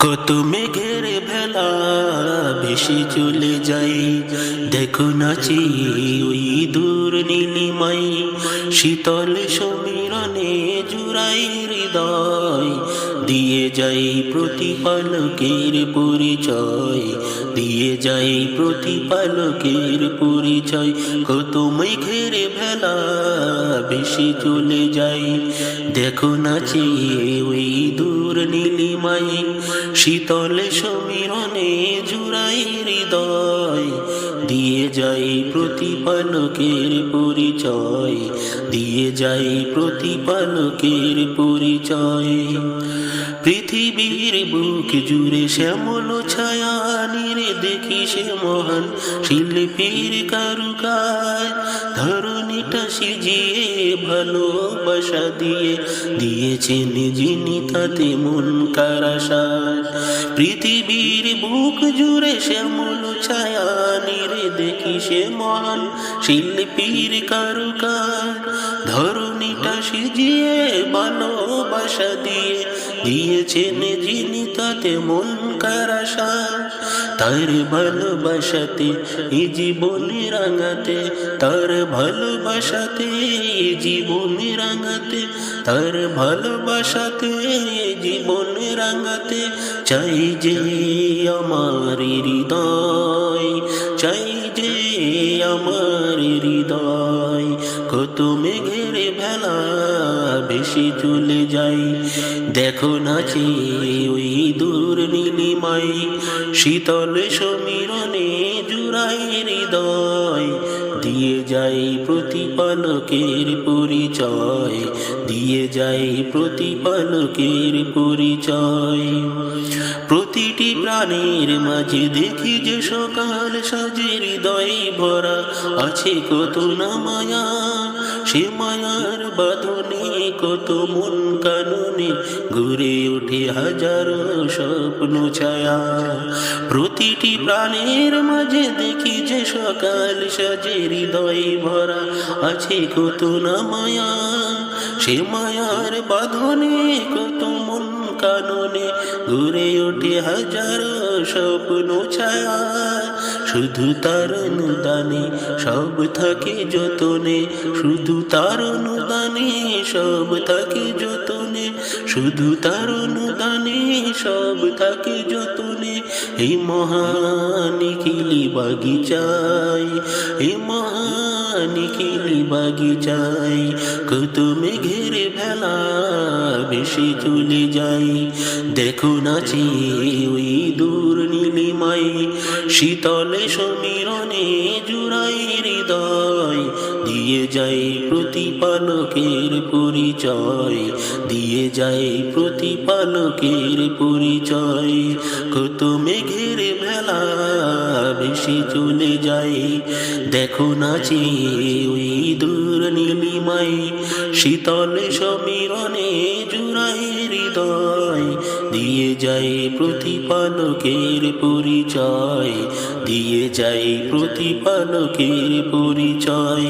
কত মেঘের ভেলা বেশি চলে যাই। দেখো নাচি ওই দূর নীলিমাই শীতল সমীরণে জুড়াই হৃদয়, দিয়ে যাই প্রতিপালকের পরিচয়, দিয়ে যাই প্রতিপালকের পরিচয়, কত মেঘের ভেলা বেশি চলে যাই। দেখো নাচি ওই দূর নীলিমাই, শীতল সমীরণে জুড়াই হৃদয় দিয়ে যাই প্রতিপালকের পরিচয়, দিয়ে যাই প্রতিপালকের পরিচয়। পৃথিবীর বুক জুড়ে শ্যামল ছায়া, নিরে দেখি সে মহান শিল্পীর কারুকাজ। ধরণীটা সিজিয়ে ভালোবাসা দিয়ে দিয়েছেন যিনি তাতে মন কারাসার। পৃথিবীর বুক জুড়ে শ্যামল ছায়া, নিরে দেখি সে মহান শিল্পীর কারুকার। ধরণীটা সিজিয়ে ভালোবাসা দিয়ে দিয়েছেন যিনি তাতে মন কারাসা তার ভালোবাসাতে এই জীবনে রাঙাতে, তার ভালোবাসাতে এই জীবনে রাঙাতে, তার ভালোবাসাতে এই জীবনে রাঙাতে, চাই যে আমার হৃদয়, চাই যে আমার হৃদয়। কত ঘেরে ভেলা, বেশি চলে যাই। দেখো নাচে ওই দূর নীলিমাই, শীতল সমীরণে জুড়াই হৃদয়। দিয়ে যাই প্রতিপালকের পরিচয়, দিয়ে যাই প্রতিপালকের পরিচয়। প্রতিটি প্রাণীর মাঝে দেখি যে সকাল সাজে হৃদয় ভরা আছে কত না মায়া। সে মায়ার বাঁধনে কত মন কাননে ঘুরে ওঠে হাজারো স্বপ্ন ছায়া। প্রতিটি প্রাণের মাঝে দেখি যে সকাল সাজে হৃদয় ভরা আছে কত না মায়া। সে মায়ার বাঁধনে কত মন কাননে ঘুরে ওঠে হাজারো স্বপ্ন ছায়া। শুধু তার অনুদানে সব থাকে যতনে, শুধু তার অনুদানে সব থাকে যতনে, শুধু তার অনুদানে সব থাকে যতনে। এই মহানিখিলি বাগিচায় এই মহানিখিলি বাগিচায়, কত মেঘের ভেলা বেশি চলে যাই দেখো নাচি ওই দূর নীলিমাই, শীতল সমীরণে জুড়াই হৃদয়। দিয়ে যাই প্রতিপালকের পরিচয়, দিয়ে যাই প্রতিপালকের পরিচয়। কত মেঘের ভেলা বেশি চলে যাই দেখো নাচে ওই দূর নীলিমাই শীতল সমীরণে জুড়াই হৃদয়। দিয়ে যাই প্রতিপালকের পরিচয়, দিয়ে যাই প্রতিপালকের পরিচয়।